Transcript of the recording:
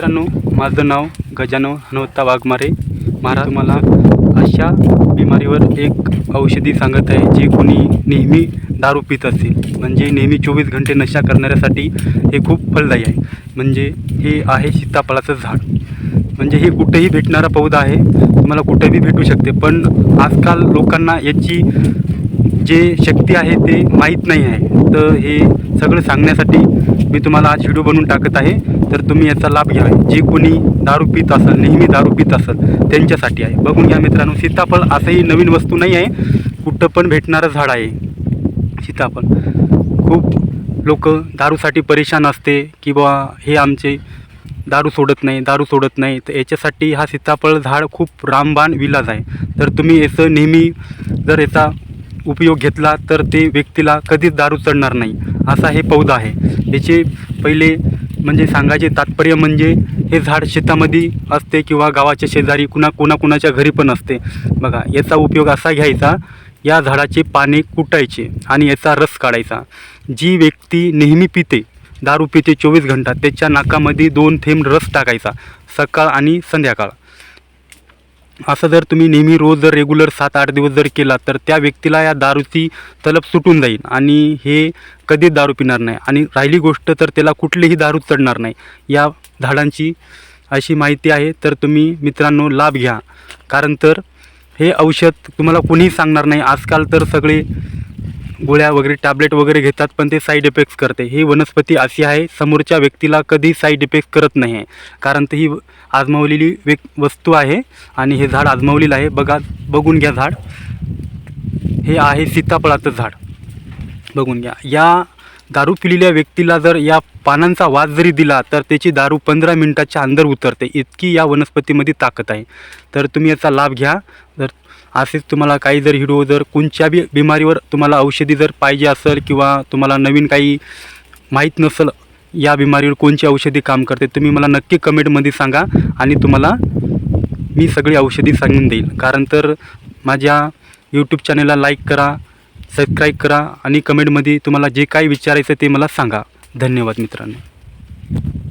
मित्रांनो माझं नाव गजानन हनुवत्ता वाघमारे. महाराज तुम्हाला अशा बिमारीवर एक औषधी सांगत आहे जे कोणी नेहमी दारू पित असेल. म्हणजे नेहमी चोवीस घंटे नशा करणाऱ्यासाठी हे खूप फलदायी आहे. म्हणजे हे आहे सीताफळाचं झाड. म्हणजे हे कुठेही भेटणारा पौधा आहे तुम्हाला कुठेही भेटू शकते. पण आजकाल लोकांना याची जे शक्ती आहे ते माहीत नाही आहे. तर हे सगळं सांगण्यासाठी मी तुम्हाला आज व्हिडिओ बनवून टाकत आहे. तर तुम्ही याचा लाभ घ्या जे कोणी दारू पित असेल नेहमी दारू पित असेल त्यांच्यासाठी आहे. बघून घ्या मित्रांनो सीताफळ असंही नवीन वस्तू नाही आहे. कुठं पण भेटणारं झाड आहे. सीताफळ. खूप लोक दारूसाठी परेशान असते किंवा हे आमचे दारू सोडत नाही दारू सोडत नाही. तर याच्यासाठी हा सीताफळ झाड खूप रामबाण विलाज आहे. तर तुम्ही याचं नेहमी जर याचा उपयोग घेतला तर ते व्यक्तीला कधीच दारू चढणार नाही. असा हे पौधा आहे. याचे पहिले म्हणजे सांगायचे तात्पर्य म्हणजे हे झाड शेतामध्ये असते किंवा गावाच्या शेजारी कुणा कोणाकोणाच्या घरी पण असते. बघा याचा उपयोग असा घ्यायचा या झाडाचे पाने कुटायचे आणि याचा रस काढायचा. जी व्यक्ती नेहमी पिते दारू पिते चोवीस घंटा त्याच्या नाकामध्ये दोन थेंब रस टाकायचा सकाळ आणि संध्याकाळ. असं जर तुम्ही नेहमी रोज जर रेग्युलर सात आठ दिवस जर केला तर त्या व्यक्तीला या दारूची तलप सुटून जाईल. आणि हे कधीच दारू पिणार नाही. आणि राहिली गोष्ट तर त्याला कुठलीही दारू चढणार नाही. या झाडांची अशी माहिती आहे तर तुम्ही मित्रांनो लाभ घ्या. कारण तर हे औषध तुम्हाला कोणीही सांगणार नाही. आजकाल तर सगळे गोळ्या वगैरे टॅबलेट वगैरे घेतात पण ते साईड इफेक्ट्स करते. ही वनस्पती अशी आहे समोरच्या व्यक्तीला कधी साईड इफेक्ट करत नाही आहे. कारण ती ही आजमावलेली व्यक वस्तू आहे आणि हे झाड आजमावलेलं आहे. बघा बघून घ्या झाड. हे आहे सीताफळाचं झाड. बघून घ्या. या दारू पिलेल्या व्यक्तीला जर या पानांचा वास जरी दिला तर त्याची दारू पंधरा मिनटाच्या अंदर उतरते. इतकी या वनस्पतीमध्ये ताकद आहे. तर तुम्ही याचा लाभ घ्या. जर असेच तुम्हाला काही जर हिडो जर कोणत्या बी बिमारीवर तुम्हाला औषधी जर पाहिजे असेल किंवा तुम्हाला नवीन काही माहीत नसेल या बिमारीवर कोणची औषधी काम करते तुम्ही मला नक्की कमेंटमध्ये सांगा आणि तुम्हाला मी सगळी औषधी सांगून देईल. कारण तर माझ्या यूट्यूब चॅनलला लाईक करा सबस्क्राईब करा आणि कमेंटमध्ये तुम्हाला जे काही विचारायचं ते मला सांगा. धन्यवाद मित्रांनो.